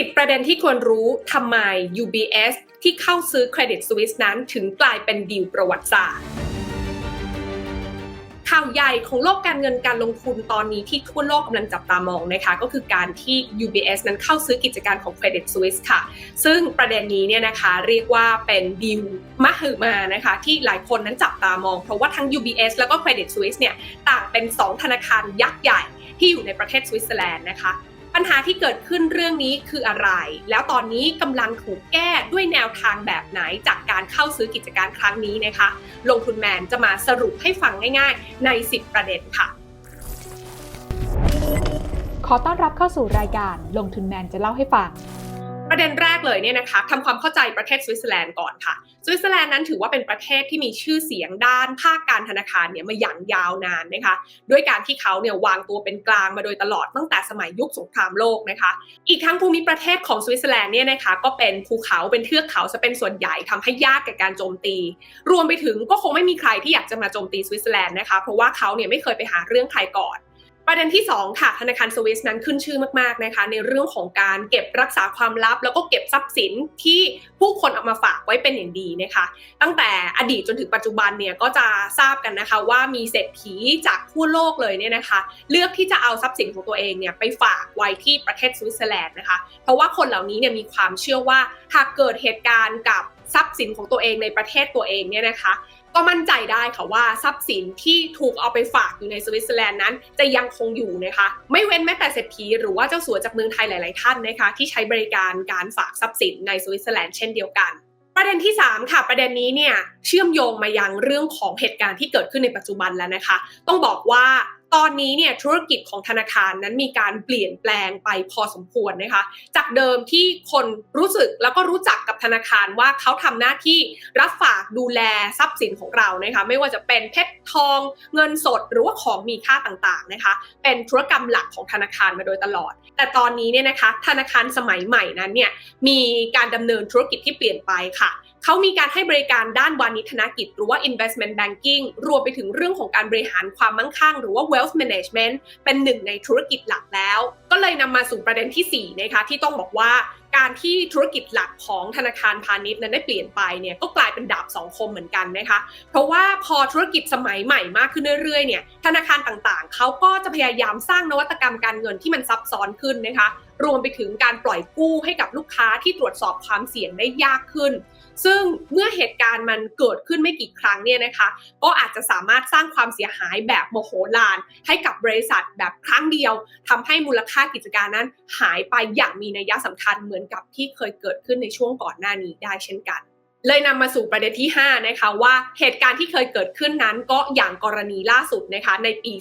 10 ประเด็นที่ควรรู้ทำไม UBS ที่เข้าซื้อ Credit Suisse นั้นถึงกลายเป็นดีลประวัติศาสตร์ ข่าวใหญ่ของโลกการเงินการลงทุนตอนนี้ที่ทั่วโลกกำลังจับตามองนะคะ ก็คือการที่ UBS นั้นเข้าซื้อกิจการของ Credit Suisse ค่ะ ซึ่งประเด็นนี้เนี่ยนะคะเรียกว่าเป็นดีลมหึมานะคะ ที่หลายคนนั้นจับตามอง เพราะว่าทั้ง UBS แล้วก็ Credit Suisse เนี่ยต่างเป็น 2 ธนาคารยักษ์ใหญ่ที่อยู่ในประเทศสวิตเซอร์แลนด์นะคะ ปัญหาที่เกิดขึ้นเรื่องนี้คืออะไร แล้วตอนนี้กำลังถูกแก้ด้วยแนวทางแบบไหนจากการเข้าซื้อกิจการครั้งนี้นะคะ ลงทุนแมนจะมาสรุปให้ฟังง่ายๆ ใน 10 ประเด็นค่ะ ขอต้อนรับเข้าสู่รายการลงทุนแมนจะเล่าให้ฟัง ประเด็นแรกเลยเนี่ยนะคะทำความเข้าใจประเทศสวิตเซอร์แลนด์ก่อนค่ะ สวิตเซอร์แลนด์นั้นถือว่าเป็นประเทศที่มีชื่อเสียงด้านภาคการธนาคารเนี่ยมาอย่างยาวนานนะคะ ด้วยการที่เขาเนี่ยวางตัวเป็นกลางมาโดยตลอดตั้งแต่สมัยยุคสงครามโลกนะคะ อีกทั้งภูมิประเทศของสวิตเซอร์แลนด์เนี่ยนะคะก็เป็นภูเขาเป็นเทือกเขาจะเป็นส่วนใหญ่ทำให้ยากแกับการโจมตี รวมไปถึงก็คงไม่มีใครที่อยากจะมาโจมตีสวิตเซอร์แลนด์นะคะ เพราะว่าเขาเนี่ยไม่เคยไปหาเรื่องใครก่อน ประเด็นที่2ค่ะธนาคารสวิสนั้นขึ้นชื่อมากๆนะคะ ในเรื่องของการเก็บรักษาความลับ แล้วก็เก็บทรัพย์สินที่ผู้คนเอามาฝากไว้เป็นอย่างดีนะคะ ตั้งแต่อดีตจนถึงปัจจุบันเนี่ยก็จะทราบกันนะคะ ว่ามีเศรษฐีจากทั่วโลกเลยเนี่ยนะคะ เลือกที่จะเอาทรัพย์สินของตัวเองเนี่ยไปฝากไว้ที่ประเทศสวิตเซอร์แลนด์นะคะ เพราะว่าคนเหล่านี้เนี่ยมีความเชื่อว่าหากเกิดเหตุการณ์กับทรัพย์สินของตัวเองในประเทศตัวเองเนี่ยนะคะ ก็มั่นใจได้ค่ะว่าทรัพย์สินที่ถูกเอาไปฝากอยู่ในสวิตเซอร์แลนด์นั้น จะยังคงอยู่นะคะ ไม่เว้นแม้แต่เศรษฐีหรือว่าเจ้าสัวจากเมืองไทยหลาย ๆ ท่านนะคะ ที่ใช้บริการการฝากทรัพย์สินในสวิตเซอร์แลนด์เช่นเดียวกันประเด็นที่ 3 ค่ะ ประเด็นนี้เนี่ยเชื่อมโยงมายังเรื่องของเหตุการณ์ที่เกิดขึ้นในปัจจุบันแล้วนะคะ ต้องบอกว่า ตอนนี้เนี่ยธุรกิจของธนาคารนั้นมีการเปลี่ยนแปลงไปพอสมควรนะคะ จากเดิมที่คนรู้สึกแล้วก็รู้จักกับธนาคารว่าเขาทำหน้าที่รับฝากดูแลทรัพย์สินของเรานะคะไม่ว่าจะเป็นเพชรทองเงินสดหรือว่าของมีค่าต่างๆนะคะ เป็นธุรกรรมหลักของธนาคารมาโดยตลอด แต่ตอนนี้เนี่ยนะคะธนาคารสมัยใหม่นั้นเนี่ยมีการดำเนินธุรกิจที่เปลี่ยนไปค่ะ เขามีการให้บริการด้านวานิธนกิจ หรือว่า investment banking รวมไปถึงเรื่องของการบริหารความมั่งคั่ง หรือว่า wealth management เป็นหนึ่งในธุรกิจหลักแล้ว ก็เลยนำมาสู่ประเด็นที่4นะคะที่ต้องบอกว่าการที่ธุรกิจหลักของธนาคารพาณิชย์นั้นได้เปลี่ยนไปเนี่ยก็กลายเป็นดาบสองคมเหมือนกันนะคะ เพราะว่าพอธุรกิจสมัยใหม่มากขึ้นเรื่อยๆเนี่ยธนาคารต่างๆ เขาก็จะพยายามสร้างนวัตกรรมการเงินที่มันซับซ้อนขึ้นนะคะ รวมไปถึงการปล่อยกู้ให้กับลูกค้าที่ตรวจสอบความเสี่ยงได้ยากขึ้น ซึ่งเมื่อเหตุการณ์มันเกิดขึ้นไม่กี่ครั้งเนี่ยนะคะ ก็อาจจะสามารถสร้างความเสียหายแบบโมโหลาน ให้กับบริษัทแบบครั้งเดียวทำให้มูลค่ากิจการนั้นหายไปอย่างมีนัยสำคัญเหมือนกับที่เคยเกิดขึ้นในช่วงก่อนหน้านี้ได้เช่นกันเลยนำมาสู่ประเด็นที่ 5 นะคะว่าเหตุการณ์ที่เคยเกิดขึ้นนั้นก็อย่างกรณีล่าสุดนะคะในปี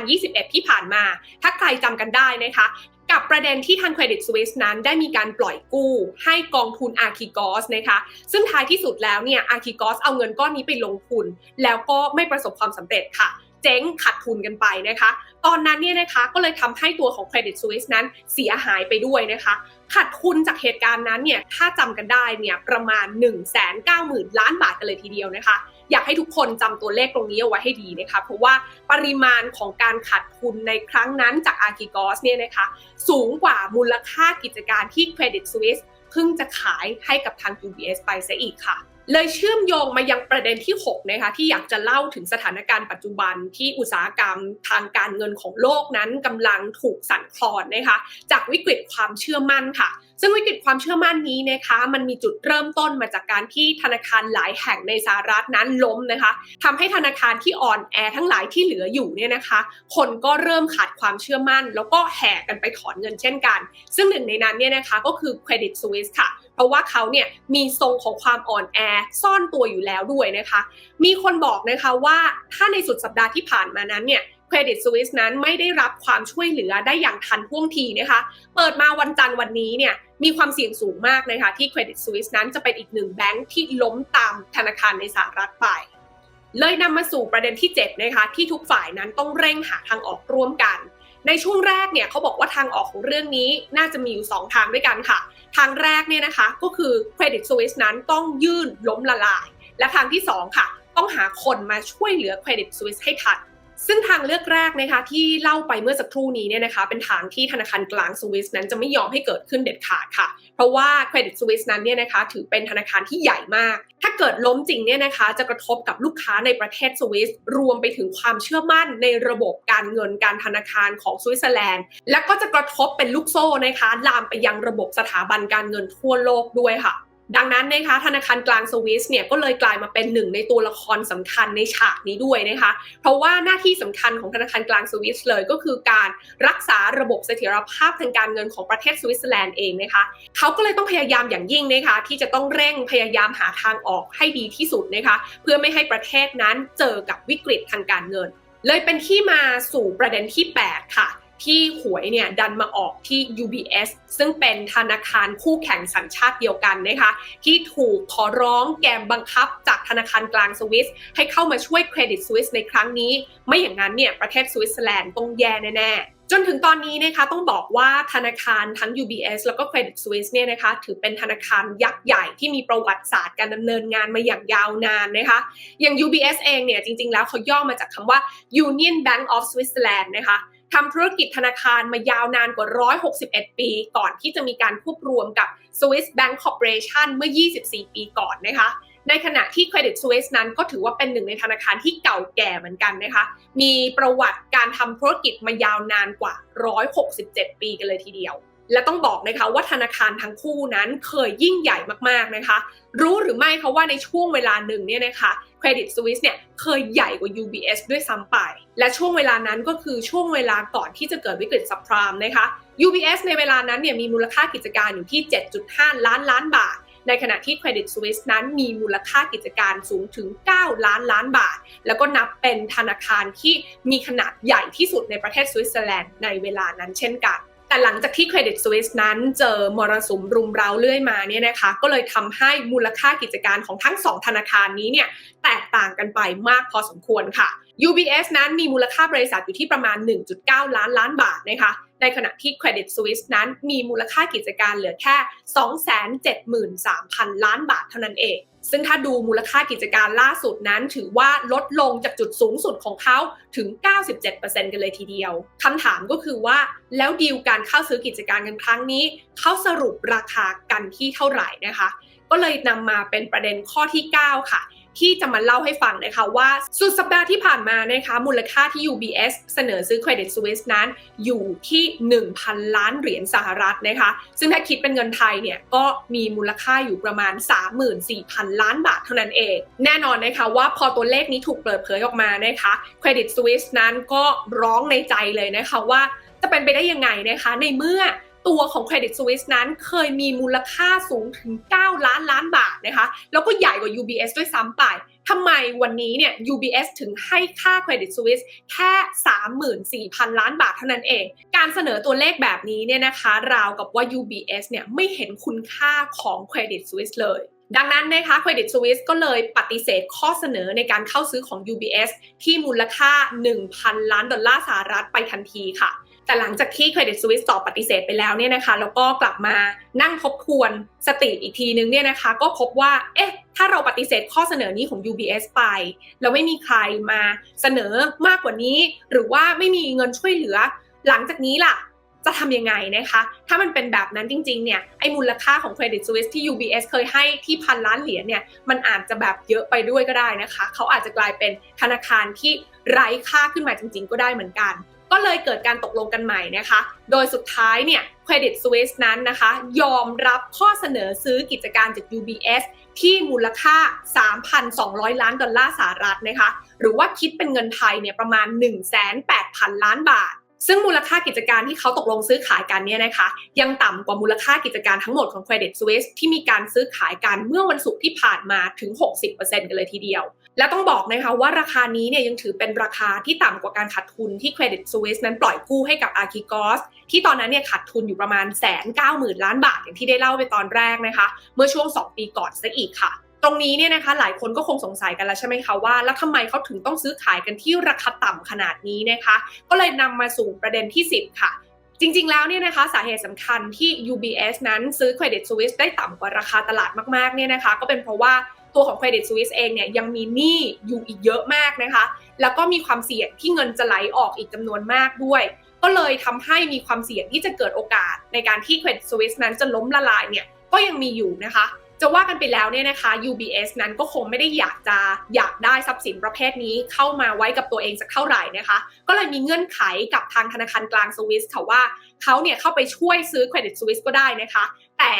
2021 ที่ผ่านมา ถ้าใครจำกันได้นะคะ กับประเด็นที่ทาง Credit Suisse นั้นได้มีการปล่อยกู้ให้กองทุน a r c h i g o s นะคะ ซึ่งท้ายที่สุดแล้วเนี่ย a r c h i g o s เอาเงินก้อนนี้ไปลงทุน แล้วก็ไม่ประสบความสำเร็จค่ะ เจ๊งขาดทุนกันไปนะคะ ตอนนั้นเนี่ยนะคะก็เลยทำให้ตัวของ Credit Suisse นั้นเสียหายไปด้วยนะคะขาดทุนจากเหตุการณ์นั้นเนี่ยถ้าจำกันได้เนี่ยประมาณ 1 9 0 0 0 0 ล้านบาทกันเลยทีเดียวนะคะ อยากให้ทุกคนจำตัวเลขตรงนี้เอาไว้ให้ดีนะคะ เพราะว่าปริมาณของการขาดทุนในครั้งนั้นจาก a r c h i g o s เนี่ยนะคะสูงกว่ามูลค่ากิจการที่ Credit Suisse เพิ่งจะขายให้กับทาง UBS ไปซะอีกค่ะเลยเชื่อมโยงมายังประเด็นที่6นะคะที่อยากจะเล่าถึงสถานการณ์ปัจจุบันที่อุตสาหกรรมทางการเงินของโลกนั้นกำลังถูกสั่นคลอนนะคะจากวิกฤตความเชื่อมั่นค่ะซึ่งวิกฤตความเชื่อมั่นนี้นะคะมันมีจุดเริ่มต้นมาจากการที่ธนาคารหลายแห่งในสหรัฐนั้นล้มนะคะทำให้ธนาคารที่อ่อนแอทั้งหลายที่เหลืออยู่เนี่ยนะคะ คนก็เริ่มขาดความเชื่อมั่น แล้วก็แห่กันไปถอนเงินเช่นกัน ซึ่งหนึ่งในนั้นเนี่ยนะคะก็คือ Credit Suisse ค่ะเพราะว่าเขาเนี่ยมีทรงของความอ่อนแอซ่อนตัวอยู่แล้วด้วยนะคะ มีคนบอกนะคะว่าถ้าในสุดสัปดาห์ที่ผ่านมานั้นเนี่ย Credit Suisse นั้นไม่ได้รับความช่วยเหลือได้อย่างทันท่วงทีนะคะ เปิดมาวันจันทร์วันนี้เนี่ยมีความเสี่ยงสูงมากนะคะที่ Credit Suisse นั้นจะเป็นอีกหนึ่งแบงค์ที่ล้มตามธนาคารในสหรัฐไป เลยนำมาสู่ประเด็นที่7นะคะที่ทุกฝ่ายนั้นต้องเร่งหาทางออกร่วมกัน ในช่วงแรกเนี่ยเขาบอกว่าทางออกของเรื่องนี้น่าจะมีอยู่2ทางด้วยกันค่ะ ทางแรกเนี่ยนะคะก็คือ Credit Suisse นั้นต้องยื่นล้มละลาย และทางที่ 2 ค่ะ ต้องหาคนมาช่วยเหลือ Credit Suisse ให้ทัน ซึ่งทางเลือกแรกนะคะที่เล่าไปเมื่อสักครู่นี้เนี่ยนะคะเป็นทางที่ธนาคารกลางสวิสนั้นจะไม่ยอมให้เกิดขึ้นเด็ดขาดค่ะ เพราะว่าเครดิตสวิสนั้นเนี่ยนะคะถือเป็นธนาคารที่ใหญ่มาก ถ้าเกิดล้มจริงเนี่ยนะคะจะกระทบกับลูกค้าในประเทศสวิส รวมไปถึงความเชื่อมั่นในระบบการเงินการธนาคารของสวิตเซอร์แลนด์ และก็จะกระทบเป็นลูกโซ่นะคะลามไปยังระบบสถาบันการเงินทั่วโลกด้วยค่ะ ดังนั้นนะคะธนาคารกลางสวิสเนี่ยก็เลยกลายมาเป็นหนึ่งในตัวละครสำคัญในฉากนี้ด้วยนะคะ เพราะว่าหน้าที่สำคัญของธนาคารกลางสวิสเลยก็คือการรักษาระบบเสถียรภาพทางการเงินของประเทศสวิตเซอร์แลนด์เองนะคะเขาก็เลยต้องพยายามอย่างยิ่งนะคะที่จะต้องเร่งพยายามหาทางออกให้ดีที่สุดนะคะเพื่อไม่ให้ประเทศนั้นเจอกับวิกฤตทางการเงิน เลยเป็นที่มาสู่ประเด็นที่ 8 ค่ะ ที่หวยเนี่ยดันมาออกที่ UBS ซึ่งเป็นธนาคารคู่แข่งสัญชาติเดียวกันนะคะที่ถูกขอร้องแกมบังคับจากธนาคารกลางสวิส ให้เข้ามาช่วยเครดิตสวิสในครั้งนี้ ไม่อย่างนั้นเนี่ยประเทศสวิตเซอร์แลนด์ต้องแย่แน่ๆจนถึงตอนนี้นะคะต้องบอกว่าธนาคารทั้ง UBS แล้วก็ Credit Suisse เนี่ยนะคะถือเป็นธนาคารยักษ์ใหญ่ที่มีประวัติศาสตร์การดำเนินงานมาอย่างยาวนานนะคะอย่าง UBS เองเนี่ยจริงๆแล้วเขาย่อมาจากคำว่า Union Bank of Switzerland นะคะ ทำธุรกิจธนาคารมายาวนานกว่า 161 ปี ก่อนที่จะมีการควบรวมกับ Swiss Bank Corporation เมื่อ 24 ปีก่อนนะคะ ในขณะที่ Credit Suisse นั้นก็ถือว่าเป็นหนึ่งในธนาคารที่เก่าแก่เหมือนกันนะคะ มีประวัติการทำธุรกิจมายาวนานกว่า 167 ปีกันเลยทีเดียว และต้องบอกนะคะว่าธนาคารทั้งคู่นั้นเคยยิ่งใหญ่มากๆนะคะ รู้หรือไม่คะว่าในช่วงเวลาหนึ่งเนี่ยนะคะ Credit Suisse เนี่ยเคยใหญ่กว่า UBS ด้วยซ้ำไป และช่วงเวลานั้นก็คือช่วงเวลาก่อนที่จะเกิดวิกฤตซับพรามนะคะ UBS ในเวลานั้นเนี่ยมีมูลค่ากิจการอยู่ที่ 7.5 ล้านล้านบาท ในขณะที่ Credit Suisse นั้นมีมูลค่ากิจการสูงถึง 9 ล้านล้านบาท แล้วก็นับเป็นธนาคารที่มีขนาดใหญ่ที่สุดในประเทศสวิตเซอร์แลนด์ในเวลานั้นเช่นกัน แต่หลังจากที่เครดิตสวิสนั้นเจอมรสุมรุมเร้าเรื่อยมาเนี่ยนะคะ ก็เลยทำให้มูลค่ากิจการของทั้งสองธนาคารนี้เนี่ย แตกต่างกันไปมากพอสมควรค่ะ UBS นั้นมีมูลค่าบริษัทอยู่ที่ประมาณ 1.9 ล้านล้านบาทนะคะ ในขณะที่ Credit Suisse นั้นมีมูลค่ากิจการเหลือแค่ 273,000 ล้านบาทเท่านั้นเอง ซึ่งถ้าดูมูลค่ากิจการล่าสุดนั้น ถือว่าลดลงจากจุดสูงสุดของเขาถึง 97%กันเลยทีเดียว คำถามก็คือว่าแล้วดีลการเข้าซื้อกิจการกันครั้งนี้ เขาสรุปราคากันที่เท่าไหร่นะคะ ก็เลยนำมาเป็นประเด็นข้อที่ 9 ค่ะ ที่จะมาเล่าให้ฟังนะคะว่าสุดสัปดาห์ที่ผ่านมานะคะมูลค่าที่ UBS เสนอซื้อ Credit Suisse นั้นอยู่ที่ 1,000 ล้านเหรียญสหรัฐนะคะซึ่งถ้าคิดเป็นเงินไทยเนี่ยก็มีมูลค่าอยู่ประมาณ 34,000 ล้านบาทเท่านั้นเอง แน่นอนนะคะว่าพอตัวเลขนี้ถูกเปิดเผยออกมานะคะ Credit Suisse นั้นก็ร้องในใจเลยนะคะว่าจะเป็นไปได้ยังไงนะคะในเมื่อ ตัวของ Credit Suisse นั้นเคยมีมูลค่าสูงถึง 9 ล้านล้านบาทนะคะ แล้วก็ใหญ่กว่า UBS ด้วยซ้ำไปทำไมวันนี้เนี่ย UBS ถึงให้ค่า Credit Suisse แค่ 34,000 ล้านบาทเท่านั้นเอง การเสนอตัวเลขแบบนี้เนี่ยนะคะ ราวกับว่า UBS เนี่ยไม่เห็นคุณค่าของ Credit Suisse เลยดังนั้นนะคะ Credit Suisse ก็เลยปฏิเสธข้อเสนอในการเข้าซื้อของ UBS ที่มูลค่า 1,000 ล้านดอลลาร์สหรัฐไปทันทีค่ะ แต่หลังจากที่ Credit Suisse ตอบปฏิเสธไปแล้วเนี่ยนะคะ แล้วก็กลับมานั่งทบทวนสติอีกทีนึงเนี่ยนะคะ ก็พบว่า เอ๊ะ ถ้าเราปฏิเสธข้อเสนอนี้ของ UBS ไป แล้วไม่มีใครมาเสนอมากกว่านี้ หรือว่าไม่มีเงินช่วยเหลือ หลังจากนี้ล่ะ จะทำยังไงนะคะ ถ้ามันเป็นแบบนั้นจริง ๆ เนี่ย ไอ้มูลค่าของ Credit Suisse ที่ UBS เคยให้ที่พันล้านเหรียญเนี่ย มันอาจจะแบบเยอะไปด้วยก็ได้นะคะ เขาอาจจะกลายเป็นธนาคารที่ไร้ค่าขึ้นมาจริง ๆ ก็ได้เหมือนกัน ก็เลยเกิดการตกลงกันใหม่นะคะ โดยสุดท้ายเนี่ย Credit Suisse นั้นนะคะ ยอมรับข้อเสนอซื้อกิจการจาก UBS ที่มูลค่า 3,200 ล้านดอลลาร์สหรัฐนะคะ หรือว่าคิดเป็นเงินไทยเนี่ยประมาณ 1,800 ล้านบาท ซึ่งมูลค่ากิจการที่เขาตกลงซื้อขายกันเนี่ยนะคะ ยังต่ำกว่ามูลค่ากิจการทั้งหมดของ Credit Suisse ที่มีการซื้อขายกันเมื่อวันศุกร์ที่ผ่านมาถึง 60%กันเลยทีเดียว และต้องบอกนะคะว่าราคานี้เนี่ยยังถือเป็นราคาที่ต่ำกว่าการขาดทุนที่ Credit Suisse นั้นปล่อยกู้ให้กับ Archegos ที่ตอนนั้นเนี่ยขาดทุนอยู่ประมาณแสนเก้าหมื่นล้านบาทอย่างที่ได้เล่าไปตอนแรกนะคะ เมื่อช่วง 2 ปีก่อนซะอีกค่ะ ตรงนี้เนี่ยนะคะหลายคนก็คงสงสัยกันแล้วใช่ไหมคะว่า แล้วทำไมเขาถึงต้องซื้อขายกันที่ราคาต่ำขนาดนี้นะคะ ก็เลยนำมาสู่ประเด็นที่ 10 ค่ะจริงๆ แล้วเนี่ยนะคะสาเหตุสำคัญที่ UBS นั้นซื้อ Credit Suisse ได้ต่ำกว่าราคาตลาดมากๆเนี่ยนะคะ ก็เป็นเพราะว่า ตัวของ Credit Suisse เองเนี่ยยังมีหนี้อยู่อีกเยอะมากนะคะ แล้วก็มีความเสี่ยงที่เงินจะไหลออกอีกจำนวนมากด้วย ก็เลยทำให้มีความเสี่ยงที่จะเกิดโอกาสในการที่ Credit Suisse นั้นจะล้มละลายเนี่ยก็ยังมีอยู่นะคะ จะว่ากันไปแล้วเนี่ยนะคะ UBS นั้นก็คงไม่ได้อยากจะอยากได้ทรัพย์สินประเภทนี้เข้ามาไว้กับตัวเองสักเท่าไหร่นะคะ ก็เลยมีเงื่อนไขกับทางธนาคารกลางสวิสค่ะว่าเขาเนี่ยเข้าไปช่วยซื้อ Credit Suisse ก็ได้นะคะ แต่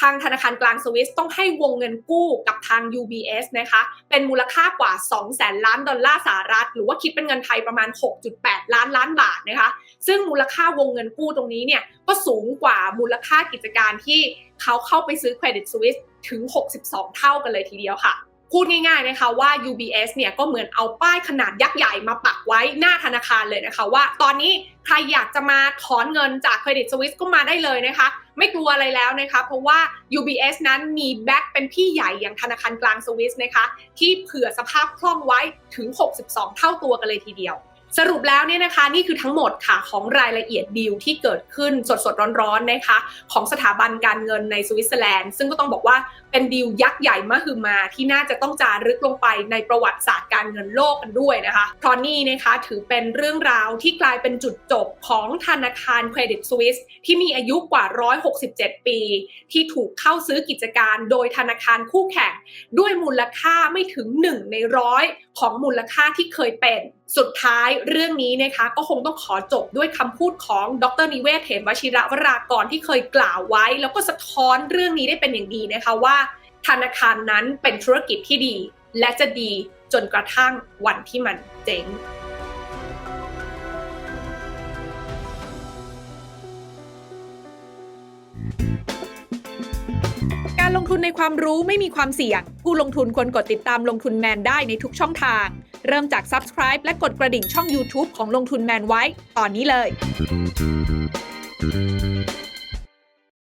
ทางธนาคารกลางสวิสต้องให้วงเงินกู้กับทาง UBS นะคะ เป็นมูลค่ากว่า2แสนล้านดอลลาร์สหรัฐ หรือว่าคิดเป็นเงินไทยประมาณ 6.8 ล้านล้านบาทนะคะ ซึ่งมูลค่าวงเงินกู้ตรงนี้เนี่ยก็สูงกว่ามูลค่ากิจการที่เขาเข้าไปซื้อ Credit Suisse ถึง 62 เท่ากันเลยทีเดียวค่ะ พูดง่ายๆนะคะว่า UBS เนี่ยก็เหมือนเอาป้ายขนาดยักษ์ใหญ่มาปักไว้หน้าธนาคารเลยนะคะ ว่าตอนนี้ใครอยากจะมาถอนเงินจาก Credit Suisse ก็มาได้เลยนะคะ ไม่กลัวอะไรแล้วนะคะ เพราะว่า UBS นั้นมีแบ็กเป็นพี่ใหญ่อย่างธนาคารกลางสวิสนะคะ ที่เผื่อสภาพคล่องไว้ถึง 62 เท่าตัวกันเลยทีเดียว สรุปแล้วเนี่ยนะคะนี่คือทั้งหมดค่ะของรายละเอียดดีลที่เกิดขึ้นสดๆร้อนๆนะคะของสถาบันการเงินในสวิตเซอร์แลนด์ ซึ่งก็ต้องบอกว่าเป็นดีลยักษ์ใหญ่มหึมาที่น่าจะต้องจารึกลงไปในประวัติศาสตร์การเงินโลกกันด้วยนะคะเพราะนี่นะคะถือเป็นเรื่องราวที่กลายเป็นจุดจบของธนาคารเครดิตสวิสที่มีอายุกว่า 167 ปี ที่ถูกเข้าซื้อกิจการโดยธนาคารคู่แข่งด้วยมูลค่าไม่ถึง 1 ในร้อยของมูลค่าที่เคยเป็น สุดท้ายเรื่องนี้นะคะก็คงต้องขอจบด้วยคำพูดของดรนิเวศน์เหมวชิระวรากรที่เคยกล่าวไว้ แล้วก็สะท้อนเรื่องนี้ได้เป็นอย่างดีนะคะว่า ธนาคารนั้นเป็นธุรกิจที่ดี และจะดีจนกระทั่งวันที่มันเจ๊งการลงทุนในความรู้ไม่มีความเสี่ยง ผู้ลงทุนควรกดติดตามลงทุนแมนได้ในทุกช่องทาง เริ่มจาก Subscribe และกดกระดิ่งช่อง YouTube ของลงทุนแมนไว้ ตอนนี้เลย